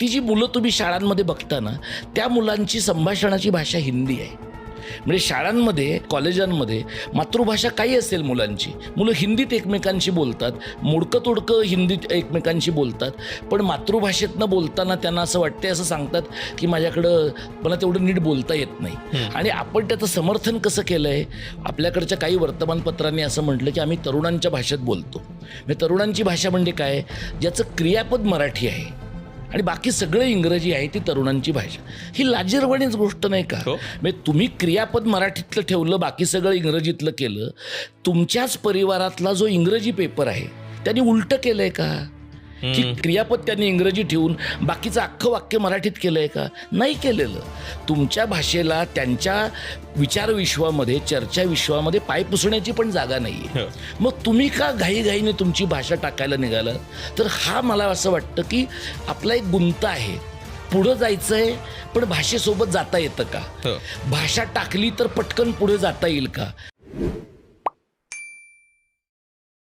ती जी मुलं तुम्ही शाळांमध्ये बघता ना त्या मुलांची संभाषणाची भाषा हिंदी आहे. म्हणजे शाळांमध्ये कॉलेजांमध्ये मातृभाषा काही असेल मुलांची. मुलं हिंदीत एकमेकांशी बोलतात मोडकं तोडकं हिंदीत एकमेकांशी बोलतात पण मातृभाषेतनं बोलताना त्यांना असं वाटते असं सांगतात की माझ्याकडं मला तेवढं नीट बोलता येत नाही. आणि आपण त्याचं समर्थन कसं केलं आहे आपल्याकडच्या काही वर्तमानपत्रांनी असं म्हटलं की आम्ही तरुणांच्या भाषेत बोलतो. म्हणजे तरुणांची भाषा म्हणजे काय? ज्याचं क्रियापद मराठी आहे. आणि बाकी सगळं इंग्रजी आहे ती तरुणांची भाषा. ही लाजिरवाणीच गोष्ट नाही का? हो. म्हणजे तुम्ही क्रियापद मराठीतलं ठेवलं बाकी सगळं इंग्रजीतलं केलं तुमच्याच परिवारातला जो इंग्रजी पेपर आहे त्यांनी उलटं केलंय का? की क्रियापद त्यांनी इंग्रजी ठेवून बाकीचं अख्खं वाक्य मराठीत केलंय का? नाही केलेलं. तुमच्या भाषेला त्यांच्या विचारविश्वामध्ये चर्चा विश्वामध्ये पाय पुसण्याची पण जागा नाही आहे हो. मग तुम्ही का घाईघाईने तुमची भाषा टाकायला निघाला तर हा मला असं वाटतं की आपला एक गुंत आहे. पुढं जायचं आहे पण भाषेसोबत जाता येतं का? हो. भाषा टाकली तर पटकन पुढे जाता येईल का?